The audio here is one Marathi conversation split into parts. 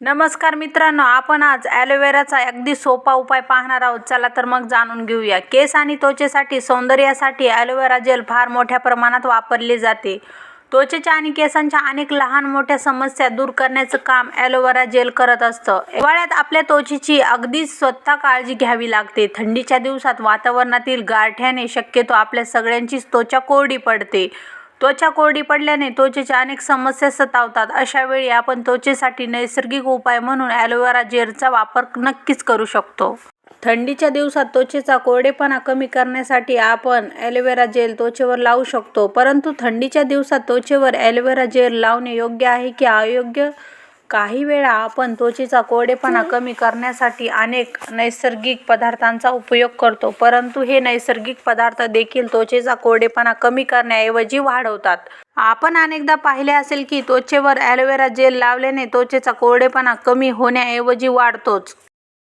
नमस्कार मित्रांनो आपण आज ॲलोवेराचा अगदी सोपा उपाय पाहणार आहोत. चला तर मग जाणून घेऊया. केस आणि त्वचेसाठी सौंदर्यासाठी ॲलोवेरा जेल फार मोठ्या प्रमाणात वापरले जाते. त्वचेच्या आणि केसांच्या अनेक लहान मोठ्या समस्या दूर करण्याचं काम ॲलोवेरा जेल करत असतं. हिवाळ्यात आपल्या त्वचेची अगदी स्वतः काळजी घ्यावी लागते. थंडीच्या दिवसात वातावरणातील गारठ्याने शक्यतो आपल्या सगळ्यांचीच त्वचा कोरडी पडते. त्वचा कोरडी पडल्याने त्वचेच्या अनेक समस्या सतावतात. अशा वेळी आपण त्वचेसाठी नैसर्गिक उपाय म्हणून ॲलोवेरा जेलचा वापर नक्कीच करू शकतो. थंडीच्या दिवसात त्वचेचा कोरडेपणा कमी करण्यासाठी आपण ॲलोवेरा जेल त्वचेवर लावू शकतो. परंतु थंडीच्या दिवसात त्वचेवर ॲलोवेरा जेल लावणे योग्य आहे की अयोग्य? काही वेळा आपण त्वचेचा कोरडेपणा कमी करण्यासाठी अनेक नैसर्गिक पदार्थांचा उपयोग करतो. परंतु हे नैसर्गिक पदार्थ देखील त्वचेचा कोरडेपणा कमी करण्याऐवजी वाढवतात. आपण अनेकदा पाहिले असेल की त्वचेवर ॲलोवेरा जेल लावल्याने त्वचेचा कोरडेपणा कमी होण्याऐवजी वाढतोच.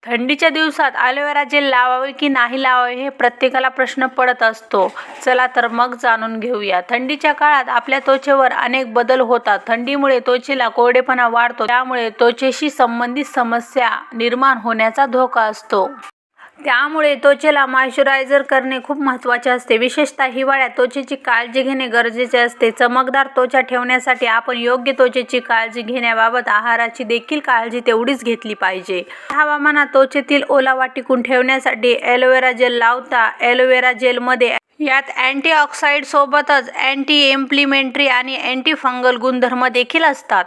थंडीच्या दिवसात ॲलोवेरा जेल लावावे की नाही लावावे हे प्रत्येकाला प्रश्न पडत असतो. चला तर मग जाणून घेऊया. थंडीच्या काळात आपल्या त्वचेवर अनेक बदल होतात. थंडीमुळे त्वचेला कोरडेपणा वाढतो. त्यामुळे त्वचेशी संबंधित समस्या निर्माण होण्याचा धोका असतो. त्यामुळे त्वचेला मॉइश्चरायझर करणे खूप महत्त्वाचे असते. विशेषतः हिवाळ्यात त्वचेची काळजी घेणे गरजेचे असते. चमकदार त्वचा ठेवण्यासाठी आपण योग्य त्वचेची काळजी घेण्याबाबत आहाराची देखील काळजी तेवढीच घेतली पाहिजे. हवामानात त्वचेतील ओलावा टिकून ठेवण्यासाठी ॲलोवेरा जेल लावता ॲलोवेरा जेलमध्ये यात अँटीऑक्साईड सोबतच अँटी इम्प्लिमेंटरी आणि अँटी फंगल गुणधर्म देखील असतात.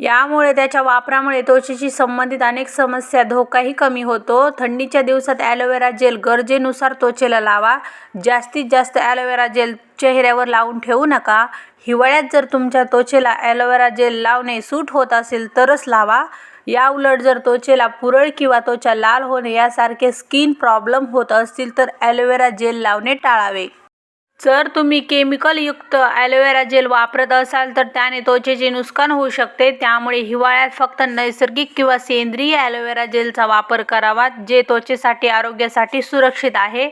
यामुळे त्याच्या वापरामुळे त्वचेशी संबंधित अनेक समस्या धोकाही कमी होतो. थंडीच्या दिवसात ॲलोवेरा जेल गरजेनुसार त्वचेला लावा. जास्तीत जास्त ॲलोवेरा जेल चेहऱ्यावर लावून ठेवू नका. हिवाळ्यात जर तुमच्या त्वचेला ॲलोवेरा जेल लावणे सूट होत असेल तरच लावा. याउलट जर त्वचेला पुरळ किंवा त्वचा लाल होणे यासारखे स्किन प्रॉब्लेम होत असतील तर ॲलोवेरा जेल लावणे टाळावे. जर तुम्ही केमिकलयुक्त ॲलोवेरा जेल वापरत असाल तर त्याने त्वचेचे नुकसान होऊ शकते त्यामुळे हिवाळ्यात फक्त नैसर्गिक किंवा सेंद्रिय ॲलोवेरा जेलचा वापर करावा जे त्वचेसाठी आरोग्यासाठी सुरक्षित आहे.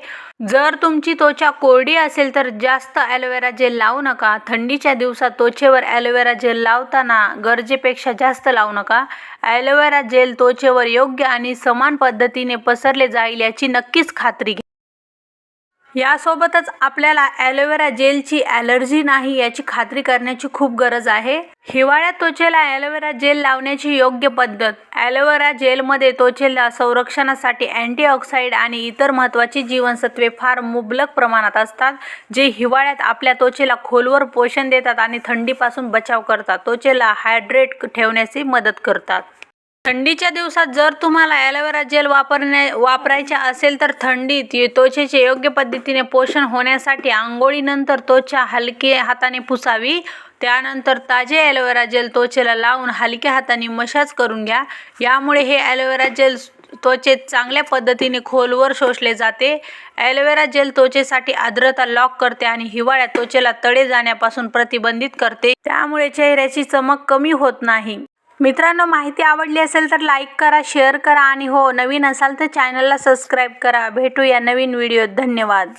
जर तुमची त्वचा कोरडी असेल तर जास्त ॲलोवेरा जेल लावू नका. थंडीच्या दिवसात त्वचेवर ॲलोवेरा जेल लावताना गरजेपेक्षा जास्त लावू नका. ॲलोवेरा जेल त्वचेवर योग्य आणि समान पद्धतीने पसरले जाईल याची नक्कीच खात्री घ्या. यासोबतच आपल्याला ॲलोवेरा जेलची ॲलर्जी नाही याची खात्री करण्याची खूप गरज आहे. हिवाळ्यात त्वचेला ॲलोवेरा जेल लावण्याची योग्य पद्धत. ॲलोवेरा जेलमध्ये त्वचेला संरक्षणासाठी अँटीऑक्साईड आणि इतर महत्त्वाची जीवनसत्वे फार मुबलक प्रमाणात असतात जे हिवाळ्यात आपल्या त्वचेला खोलवर पोषण देतात आणि थंडीपासून बचाव करतात. त्वचेला हायड्रेट ठेवण्याची मदत करतात. थंडीच्या दिवसात जर तुम्हाला ॲलोवेरा जेल वापरण्या वापरायचे असेल तर थंडीत त्वचेचे योग्य पद्धतीने पोषण होण्यासाठी आंघोळीनंतर त्वचा हलके हाताने पुसावी. त्यानंतर ताजे ॲलोवेरा जेल त्वचेला लावून हलक्या हाताने मशाज करून घ्या. यामुळे हे ॲलोवेरा जेल त्वचेत चांगल्या पद्धतीने खोलवर शोषले जाते. ॲलोवेरा जेल त्वचेसाठी आर्द्रता लॉक करते आणि हिवाळ्यात त्वचेला तडे जाण्यापासून प्रतिबंधित करते. त्यामुळे चेहऱ्याची चमक कमी होत नाही. मित्रांनो माहिती आवडली असेल तर लाईक करा शेअर करा आणि हो नवीन असाल तर चॅनलला सबस्क्राईब करा. भेटूया नवीन व्हिडिओत धन्यवाद.